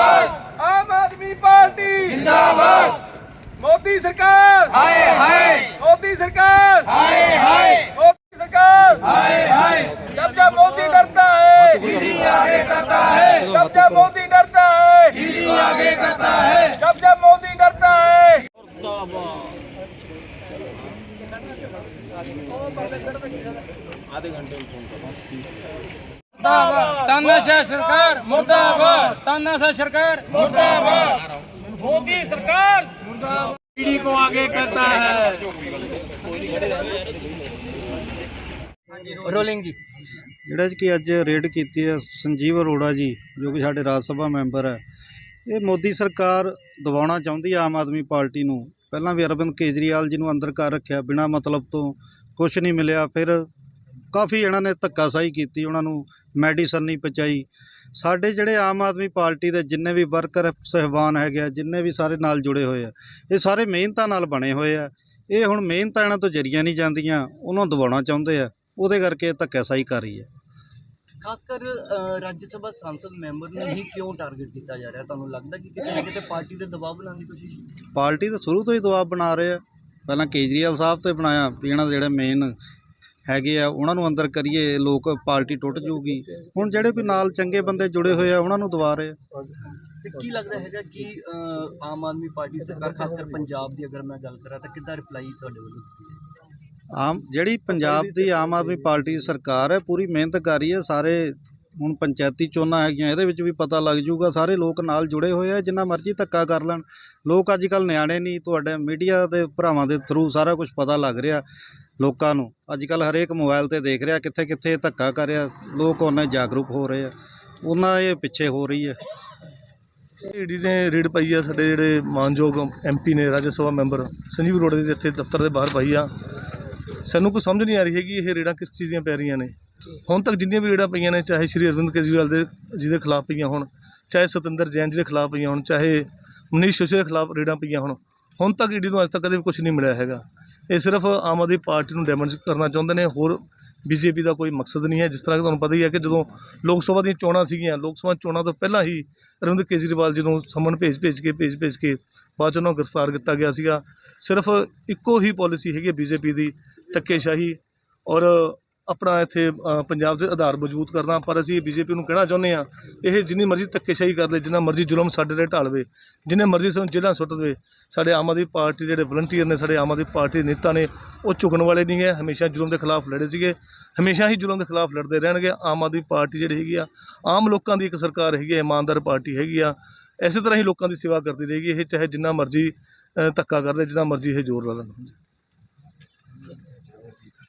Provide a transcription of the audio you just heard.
जिंदाबाद आम आदमी पार्टी। जिंदाबाद। मोदी सरकार। हाय हाय। मोदी सरकार। हाय हाय। मोदी सरकार। हाय हाय। जब जब मोदी डरता है। ईडी आगे करता है। जब जब मोदी डरता है। आगे करता है। जब जब मोदी डरता है। आधे घंटे में फ़ोन करना ਤਾਨਾਸ਼ਾਹ ਸਰਕਾਰ ਮੁਰਦਾਬਾਦ ਤਾਨਾਸ਼ਾਹ ਸਰਕਾਰ ਮੁਰਦਾਬਾਦ मोदी सरकार ਰੋਲਿੰਗ ਜੀ ਜਿਹੜਾ ਕਿ ਅੱਜ ਰੇਡ ਕੀਤੀ ਹੈ ਸੰਜੀਵ ਅਰੋੜਾ ਜੀ ਜੋ ਕਿ ਸਾਡੇ ਰਾਜ ਸਭਾ ਮੈਂਬਰ ਹੈ ਇਹ ਮੋਦੀ ਸਰਕਾਰ ਦਬਾਉਣਾ ਚਾਹੁੰਦੀ ਹੈ ਆਮ ਆਦਮੀ ਪਾਰਟੀ ਨੂੰ ਪਹਿਲਾਂ ਵੀ ਅਰਵਿੰਦ ਕੇਜਰੀਵਾਲ ਜੀ ਨੂੰ ਅੰਦਰ ਕਰ ਰੱਖਿਆ ਬਿਨਾ ਮਤਲਬ ਤੋਂ ਕੁਝ ਨਹੀਂ ਮਿਲਿਆ ਫਿਰ ਕਾਫੀ ਇਹਨਾਂ ਨੇ ਧੱਕਾਸ਼ਾਹੀ ਕੀਤੀ ਉਹਨਾਂ ਨੂੰ ਮੈਡੀਸਨ ਨਹੀਂ ਪਹੁੰਚਾਈ। ਸਾਡੇ ਜਿਹੜੇ ਆਮ ਆਦਮੀ ਪਾਰਟੀ ਦੇ ਜਿੰਨੇ ਵੀ ਵਰਕਰ ਸਹਿਬਾਨ ਹੈਗੇ ਆ ਜਿੰਨੇ ਵੀ ਸਾਰੇ ਨਾਲ ਜੁੜੇ ਹੋਏ ਆ ਇਹ ਸਾਰੇ ਮਿਹਨਤਾਂ ਨਾਲ ਬਣੇ ਹੋਏ ਆ। ਇਹ ਹੁਣ ਮਿਹਨਤਾਂ ਇਹਨਾਂ ਤੋਂ ਜਰੀਆਂ ਨਹੀਂ ਜਾਂਦੀਆਂ ਉਹਨਾਂ ਨੂੰ ਦਬਾਉਣਾ ਚਾਹੁੰਦੇ ਆ। ਉਹਦੇ ਕਰਕੇ ਧੱਕਾਸ਼ਾਹੀ ਕਰ ਰਹੀ ਹੈ। ਖਾਸ ਕਰ ਰਾਜ ਸਭਾ ਸੰਸਦ ਮੈਂਬਰ ਨੂੰ ਹੀ ਕਿਉਂ ਟਾਰਗੇਟ ਕੀਤਾ ਜਾ ਰਿਹਾ? ਤੁਹਾਨੂੰ ਲੱਗਦਾ ਕਿ ਕਿਤੇ ਨਾ ਕਿਤੇ ਪਾਰਟੀ ਤੇ ਦਬਾਅ ਬਣਾਉਣ ਦੀ ਕੋਸ਼ਿਸ਼ ਪਾਰਟੀ ਤਾਂ ਸ਼ੁਰੂ ਤੋਂ ਹੀ ਦਬਾਅ ਬਣਾ ਰਹੇ ਆ। ਪਹਿਲਾਂ ਕੇਜਰੀਵਾਲ ਸਾਹਿਬ ਤੇ ਬਣਾਇਆ ਵੀ ਇਹਨਾਂ ਦੇ ਜਿਹੜੇ ਮੇਨ ਹੈਗੇ ਆ ਉਹਨਾਂ ਨੂੰ ਅੰਦਰ ਕਰੀਏ ਲੋਕ ਪਾਰਟੀ ਟੁੱਟ ਜੂਗੀ ਹੁਣ ਜਿਹੜੇ ਕੋਈ ਨਾਲ ਚੰਗੇ ਬੰਦੇ ਜੁੜੇ ਹੋਏ ਆ ਉਹਨਾਂ ਨੂੰ ਦਬਾ ਰਹੇ ਤੇ ਕੀ ਲੱਗਦਾ ਹੈਗਾ ਕਿ ਆਮ ਆਦਮੀ ਪਾਰਟੀ ਸਰਕਾਰ ਖਾਸ ਕਰ ਪੰਜਾਬ ਦੀ ਅਗਰ ਮੈਂ ਗੱਲ ਕਰਾਂ ਤਾਂ ਕਿੱਦਾਂ ਰਿਪਲਾਈ ਤੁਹਾਡੇ ਵੱਲੋਂ ਆਮ ਜਿਹੜੀ ਪੰਜਾਬ ਦੀ ਆਮ ਆਦਮੀ ਪਾਰਟੀ ਦੀ ਸਰਕਾਰ ਹੈ ਪੂਰੀ ਮਿਹਨਤ ਕਰ ਰਹੀ ਹੈ ਸਾਰੇ ਹੁਣ ਪੰਚਾਇਤੀ ਚੋਣਾਂ ਹੈਗੀਆਂ ਇਹਦੇ ਵਿੱਚ ਵੀ ਪਤਾ ਲੱਗ ਜਾਊਗਾ ਸਾਰੇ ਲੋਕ ਨਾਲ ਜੁੜੇ ਹੋਏ ਆ ਜਿੰਨਾ ਮਰਜ਼ੀ ਧੱਕਾ ਕਰ ਲੈਣ। ਲੋਕ ਅੱਜ ਕੱਲ ਨਿਆਣੇ ਨਹੀਂ ਤੁਹਾਡੇ ਮੀਡੀਆ ਦੇ ਭਰਾਵਾਂ ਦੇ ਥਰੂ ਸਾਰਾ ਕੁਝ ਪਤਾ ਲੱਗ ਰਿਹਾ। ਲੋਕਾਂ ਨੂੰ। ਅੱਜ ਕੱਲ ਹਰੇਕ ਮੋਬਾਈਲ ਤੇ ਦੇਖ ਰਿਹਾ ਕਿੱਥੇ ਕਿੱਥੇ ਧੱਕਾ ਕਰ ਰਿਹਾ, ਲੋਕ ਉਹਨਾਂ ਜਾਗਰੂਕ ਹੋ ਰਹੇ ਆ। ਉਹਨਾਂ ਇਹ ਪਿੱਛੇ ਹੋ ਰਹੀ ਹੈ। ਈਡੀ ਨੇ ਰੇਡ ਪਾਈ ਆ ਸਾਡੇ ਜਿਹੜੇ ਮਾਨਯੋਗ ਐਮਪੀ ਨੇ, ਰਾਜ ਸਭਾ ਮੈਂਬਰ, ਸੰਜੀਵ ਅਰੋੜਾ ਦੇ ਇੱਥੇ ਦਫ਼ਤਰ ਦੇ ਬਾਹਰ ਪਾਈ ਆ। ਸਾਨੂੰ ਕੋਈ ਸਮਝ ਨਹੀਂ ਆ ਰਹੀ ਹੈ ਕਿ ਇਹ ਰੇਡਾਂ ਕਿਸ ਚੀਜ਼ ਦੀਆਂ ਪੈ ਰਹੀਆਂ ਨੇ। ਹੁਣ ਤੱਕ ਜਿੰਨੀਆਂ ਵੀ ਰੇਡਾਂ ਪਈਆਂ ਨੇ, ਚਾਹੇ ਸ਼੍ਰੀ ਅਰਵਿੰਦ ਕੇਜਰੀਵਾਲ ਦੇ, ਜਿਹਦੇ ਖਿਲਾਫ ਪਈਆਂ ਹੋਣ, ਚਾਹੇ ਸਤਿੰਦਰ ਜੈਨ ਜੀ ਦੇ ਖਿਲਾਫ ਪਈਆਂ ਹੋਣ, ਚਾਹੇ ਮਨੀਸ਼ ਸਿਸੋਦੀਆ ਦੇ ਖਿਲਾਫ ਰੇਡਾਂ ਪਈਆਂ ਹੋਣ, ਹੁਣ ਤੱਕ ਈਡੀ ਨੂੰ ਅੱਜ ਤੱਕ ਕਦੇ ਵੀ ਕੁਝ ਨਹੀਂ ਮਿਲਿਆ ਹੈਗਾ। ਇਹ ਸਿਰਫ ਆਮ ਆਦਮੀ ਪਾਰਟੀ ਨੂੰ ਡੈਮੇਜ ਕਰਨਾ ਚਾਹੁੰਦੇ ਨੇ, ਹੋਰ ਬੀਜੇਪੀ ਦਾ ਕੋਈ ਮਕਸਦ ਨਹੀਂ ਹੈ। ਜਿਸ ਤਰ੍ਹਾਂ ਕਿ ਤੁਹਾਨੂੰ ਪਤਾ ਹੀ ਹੈ ਕਿ ਜਦੋਂ ਲੋਕ ਸਭਾ ਦੀਆਂ ਚੋਣਾਂ ਸੀਗੀਆਂ, ਲੋਕ ਸਭਾ ਚੋਣਾਂ ਤੋਂ ਪਹਿਲਾਂ ਹੀ ਅਰਵਿੰਦ ਕੇਜਰੀਵਾਲ ਜੀ ਨੂੰ ਸਮਨ ਭੇਜ ਭੇਜ ਕੇ, ਭੇਜ ਭੇਜ ਕੇ ਬਾਅਦ 'ਚ ਉਹਨਾਂ ਨੂੰ ਗ੍ਰਿਫਤਾਰ ਕੀਤਾ ਗਿਆ ਸੀਗਾ। ਸਿਰਫ ਇੱਕੋ ਹੀ ਪਾਲਿਸੀ ਹੈਗੀ ਬੀਜੇਪੀ ਦੀ, ਧੱਕੇਸ਼ਾਹੀ ਔਰ ਆਪਣਾ ਇੱਥੇ ਪੰਜਾਬ ਦੇ ਆਧਾਰ ਮਜ਼ਬੂਤ ਕਰਨਾ। ਪਰ ਅਸੀਂ ਬੀਜੇਪੀ ਨੂੰ ਕਹਿਣਾ ਚਾਹੁੰਦੇ ਹਾਂ, ਇਹ ਜਿੰਨੀ ਮਰਜ਼ੀ ਧੱਕੇਸ਼ਾਹੀ ਕਰ ਲੇ, ਜਿੰਨਾ ਮਰਜ਼ੀ ਜ਼ੁਲਮ ਸਾਡੇ ਤੇ ਢਾਲਵੇ ਜਿੰਨੇ ਮਰਜ਼ੀ ਸਾਨੂੰ ਜੇਲ੍ਹਾਂ ਸੁੱਟ ਦੇਵੇ, ਸਾਡੇ ਆਮ ਆਦਮੀ ਪਾਰਟੀ ਦੇ ਜਿਹੜੇ ਵਲੰਟੀਅਰ ਨੇ, ਸਾਡੇ ਆਮ ਆਦਮੀ ਪਾਰਟੀ ਦੇ ਨੇਤਾ ਨੇ, ਉਹ ਝੁਕਣ ਵਾਲੇ ਨਹੀਂ ਹੈ, ਹਮੇਸ਼ਾ ਜ਼ੁਲਮ ਦੇ ਖਿਲਾਫ ਲੜੇ ਸੀਗੇ, ਹਮੇਸ਼ਾ ਹੀ ਜ਼ੁਲਮ ਦੇ ਖਿਲਾਫ ਲੜਦੇ ਰਹਿਣਗੇ। ਆਮ ਆਦਮੀ ਪਾਰਟੀ ਜਿਹੜੀ ਹੈਗੀ ਆ, ਆਮ ਲੋਕਾਂ ਦੀ ਇੱਕ ਸਰਕਾਰ ਹੈਗੀ ਆ, ਇਮਾਨਦਾਰ ਪਾਰਟੀ ਹੈਗੀ ਆ, ਇਸੇ ਤਰ੍ਹਾਂ ਹੀ ਲੋਕਾਂ ਦੀ ਸੇਵਾ ਕਰਦੀ ਰਹੇਗੀ, ਇਹ ਚਾਹੇ ਜਿੰਨਾ ਮਰਜ਼ੀ ਧੱਕਾ ਕਰ ਲੈ, ਜਿੰਨਾ ਮਰਜ਼ੀ ਇਹ ਜ਼ੋਰ ਲਾ ਲੈਣ।